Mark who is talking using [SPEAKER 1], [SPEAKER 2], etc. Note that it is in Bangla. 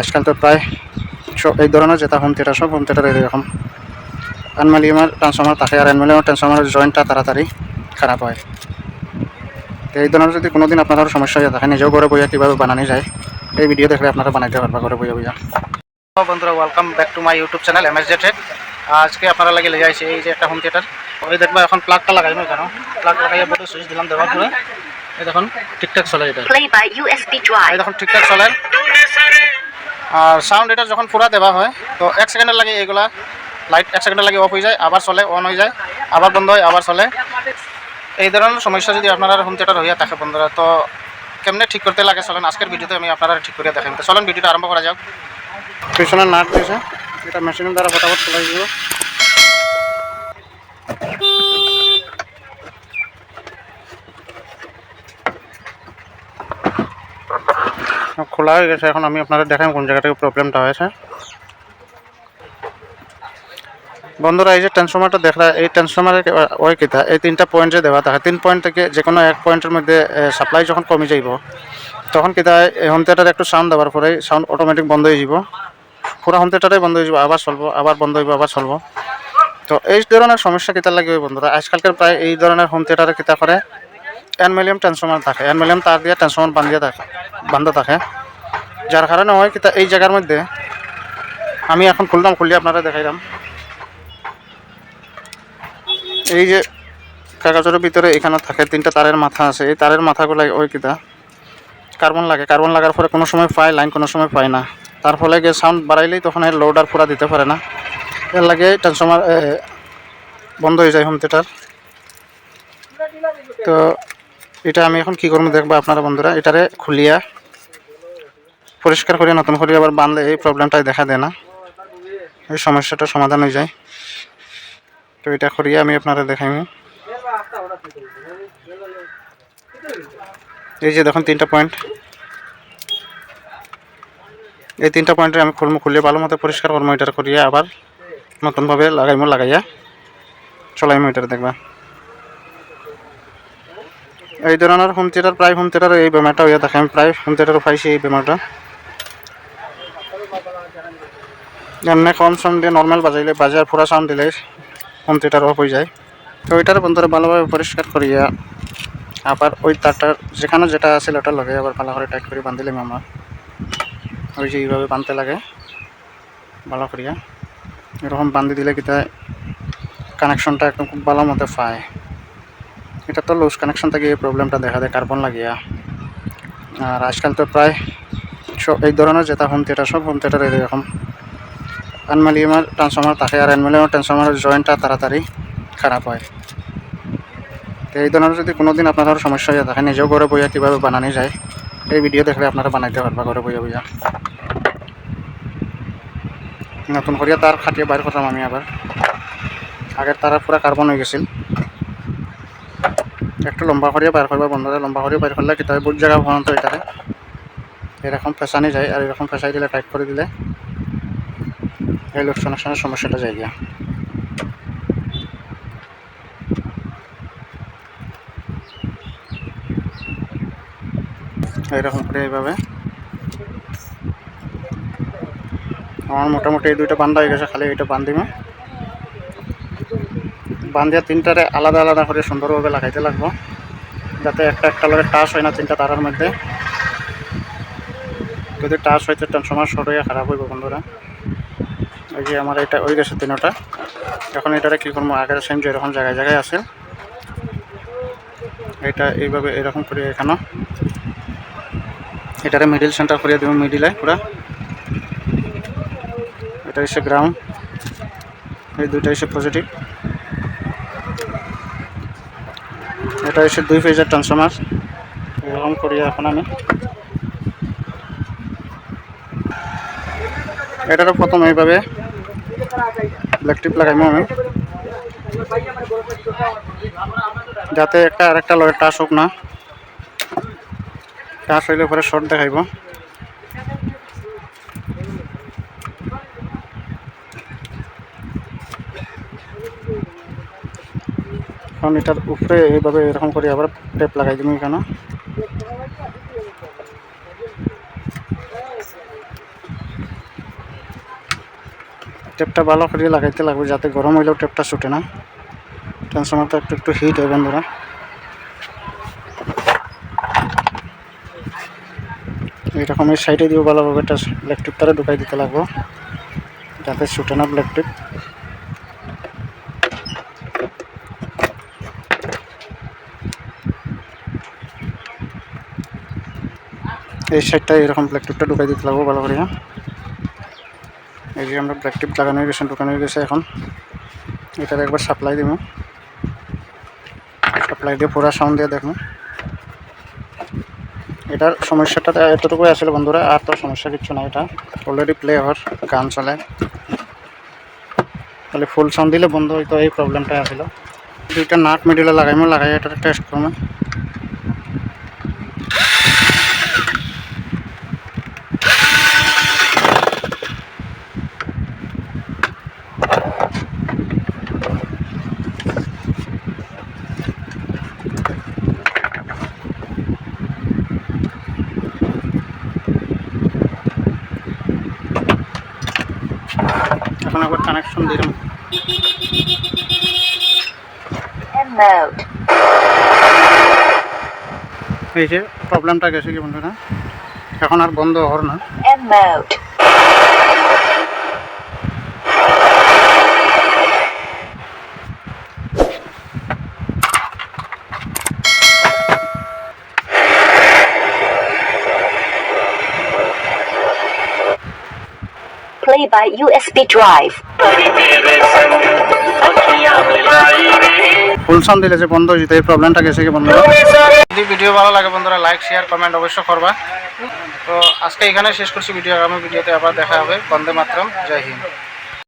[SPEAKER 1] আজকাল তো প্রায় সব এই ধরনের যেটা হোম থিয়েটার সব হোম থিয়েটার এরকম অ্যানমালিয়ামের ট্রান্সফর্মার থাকে আর অ্যানমালিয়ামের ট্রান্সফর্মারের জয়েন্টটা তাড়াতাড়ি খারাপ হয়। তো এই ধরনের যদি কোনোদিন আপনার সমস্যা হয়ে থাকে নিজেও ঘরে বইয়া কীভাবে বানানো যায় এই ভিডিও দেখলে আপনারা বানাইতে পারবা ঘরে বইয়া বইয়া। বন্ধুরা welcome back to my YouTube channel M S জেটেড আজকে আপনারা লাগে লেগে এই যে একটা হোম থিয়েটার ওই দেখবা এখন প্লাগটা লাগাই না কেন? প্লাগ লাগাইয়া বলে সুইচ দিলাম দেওয়ার পরে। এই দেখুন ঠিকঠাক চলে এটা। এই দেখুন ঠিকঠাক চলে। আর সাউন্ড এটা যখন পুরা দেওয়া হয়, তো এক সেকেন্ডের লাগে এইগুলা লাইট এক সেকেন্ডের লাগে অফ হয়ে যায়, আবার চলে অন হয়ে যায়, আবার বন্ধ হয়, আবার চলে। এই ধরনের সমস্যা যদি আপনারা হোম থিয়েটার হইয়া থাকে বন্ধুরা, তো কেমনে ঠিক করতে লাগে চলেন, আজকের ভিডিওতে আমি আপনারা ঠিক করে দেখাই। তো চলেন ভিডিওটা আরম্ভ করা যাক। পিছনে নাট দিয়েছে এটা মেশিনের দ্বারা ফটাফট চলাই দিব খোলা হয়ে গেছে, এখন আমি আপনাদের দেখাই কোন জায়গা থেকে প্রবলেমটা হয়েছে। বন্ধুরা, এই যে ট্রান্সফর্মারটা দেখলা এই ট্রান্সফর্মারের ওই কিতা এই তিনটা পয়েন্ট দেওয়া থাকে তিন পয়েন্ট থেকে যে কোনো এক পয়েন্টের মধ্যে সাপ্লাই যখন কমে যাইব, তখন কিতা এই হোম থিয়েটারে একটু সাউন্ড দেওয়ার পরে সাউন্ড অটোমেটিক বন্ধ হয়ে যাব পুরো হোম থিয়েটারে বন্ধ হয়ে যাব আবার চলবো, আবার বন্ধ হইব, আবার চলবো। তো এই ধরনের সমস্যা কিতা লাগবে বন্ধুরা? আজকালকার প্রায় এই ধরনের হোম থিয়েটারে কিতা করে অ্যানমেলিয়াম ট্রান্সফর্মার থাকে। অ্যানমেলিয়াম তার দিয়ে ট্রান্সফর্মার বান্ধিয়ে থাকে বান্ধা থাকে। যার কারণে হয় কিতা এই জায়গার মধ্যে আমি এখন খুললাম খুললে আপনারা দেখাইলাম। এই যে কাগজের ভিতরে এখানে থাকে তিনটা তারের মাথা আছে। এই তারের মাথাগুলো ওই কিতা, কার্বন লাগে। কার্বন লাগার পরে কোনো সময় পায়, লাইন কোনো সময় পায় না। তার ফলে গিয়ে সাউন্ড বাড়াইলেই তখন এর লোড আর পুরা দিতে পারে না। এর লাগে ট্রান্সফর্মার বন্ধ হয়ে যায় হোম থিয়েটার তো এটা আমি এখন কি করব দেখব আপনারা বন্ধুরা। এটারে খুলিয়া পরিষ্কার করে নতুন করে আবার বানলে এই প্রবলেমটাই দেখা দেয় না। এই সমস্যাটা সমাধান হয়ে যায়। তো এটা করিয়া আমি আপনারা দেখাইব এই যে দেখুন তিনটা পয়েন্ট। এই তিনটা পয়েন্টে আমি খুলমু, খুলিয়ে ভালো মতো পরিষ্কার করব এটার করিয়া আবার নতুনভাবে লাগাইমু, লাগাইয়া। চলাইমু এটার দেখবা। এই ধরনের হোম থিয়েটার প্রায় হোম থিয়েটার এই বেমারটা হইয়া থাকে। আমি প্রায় হোম থিয়েটার পাইছি এই বেমারটা। এমনি কম সাউন্ড দিয়ে নর্মাল বাজাইলে বাজার পুরা সাউন্ড দিলে হোম থিয়েটার অফ হয়ে যায়। তো ওইটার বন্ধুরা ভালোভাবে পরিষ্কার করিয়া আবার ওই তারটার যেখানে যেটা আছে ওটা লগে আবার ভালো করে টাইট করে বান্ধিলাম আমার। ওই যে এইভাবে বাঁধতে লাগে। ভালো করিয়া। এরকম বান্ধি দিলে কিতা কানেকশনটা একদম খুব ভালো মতো পায়। এটা তো লুজ কানেকশন থেকে এই প্রবলেমটা দেখা দেয় কার্বন লাগিয়া। আর আজকাল তো প্রায় সব এই ধরনের যেটা হোম থিয়েটার সব হোম থিয়েটার এরকম অ্যানমালিয়ামের ট্রান্সফর্মার থাকে, আর অ্যানমালিয়ামের ট্রান্সফর্মারের জয়েন্টটা তাড়াতাড়ি খারাপ হয়। তো এই ধরনের যদি কোনোদিন আপনার সমস্যা হয়ে থাকে, নিজেও ঘরে বইয়া কীভাবে বানানো যায়, এই ভিডিও দেখলে আপনারা বানাইতে পারবা, ঘরে বইয়া বইয়া। নতুন করিয়া তার খাটিয়ে বাইর করলাম আমি আবার। আগের তারা পুরো কার্বন হয়ে গেছিল। একটু লম্বা করিয়া বাইর করবা বন্ধুরা লম্বা করিয়া বাইর করলে কিতাবে বহুত জায়গা ভ্রমণ তো এটারে এরকম ফেসানি যায় আর এরকম ফেসাই দিলে, টাইট করে দিলে। এই লোক কানেকশনের সমস্যাটা যায় গিয়া এইরকম করে এইভাবে আমার মোটামুটি এই দুইটা বান্ধা হয়ে গেছে, খালি এইটা বান্ধিমে বান্ধিয়া তিনটারে আলাদা আলাদা করে সুন্দরভাবে লাগাইতে লাগবো। যাতে একটা একটা লগে টাচ হয় না তিনটা তারার মধ্যে। যদি টাচ হইতে ট্রান্সফর্মার শর্ট হয়ে খারাপ হইব বন্ধুরা। এই যে আমার এটা ওই গেছে তিনটা এখন এটারে কী করব? আগের সেম যে এরকম জায়গায় জায়গায় আছে। এটা এইভাবে এরকম করে এখানে। এটারে মিডিল সেন্টার করিয়ে দেবো মিডিলে পুরা। এটা হচ্ছে গ্রাউন্ড এই দুইটা হচ্ছে পজিটিভ এটা হচ্ছে দুই ফেজের ট্রান্সফর্মার এরকম করি এখন আমি। এটারও প্রথম এইভাবে। ব্ল্যাক টিপ লাগাইমো আমি। যাতে একটা আর একটা লগে টাচ হোক না। টাচ হইলে পরে শর্ট দেখাইব। এখন এটার উপরে এইভাবে এরকম করে আবার টেপ লাগাই দিবি এখানে টেপটা ভালো করে লাগাইতে লাগবে যাতে গরম হইলেও টেপটা ছুটে না। ট্রান্সফর্মারটা একটু একটু হিট হয় বন্ধুরা। এইরকম এই সাইডে দিয়েও ভালোভাবে একটা ব্ল্যাক টিপটারে ঢুকাই দিতে লাগবো। যাতে ছুটে না ব্ল্যাক এই সাইডটা এরকম ব্ল্যাক টিপটা ঢুকাই দিতে লাগবো ভালো করে এই যে আমরা ব্ল্যাক টিপ লাগানো গেছে ঢুকানো গেছে এখন। এটার একবার সাপ্লাই দিব। সাপ্লাই দিয়ে পুরা সাউন্ড দিয়ে দেখব। এটার সমস্যাটা এতটুকুই আসলে বন্ধুরা, আর তো সমস্যা কিচ্ছু না এটা। অলরেডি প্লে হওয়ার গান চলে। তাহলে ফুল সাউন্ড দিলে বন্ধ হইতো এই প্রবলেমটা আসলো। দুইটা নাট মিডিলে লাগাইমো লাগাই এটা টেস্ট করব এখন আবার কানেকশন দিলাম এই যে প্রবলেমটা গেছে কি বন্ধুরা? এখন আর বন্ধ হর না।
[SPEAKER 2] By USB drive.
[SPEAKER 1] Full sound দিলে যে বন্ধ হয়েছে এই প্রবলেমটা গেছে কি বন্ধুরা? যদি ভিডিও ভালো লাগে বন্ধুরা লাইক শেয়ার কমেন্ট অবশ্যই করবা। তো আজকে এখানে শেষ করছি ভিডিও আগামী ভিডিওতে আবার দেখা হবে। বন্দে মাতরম জয় হিন্দ।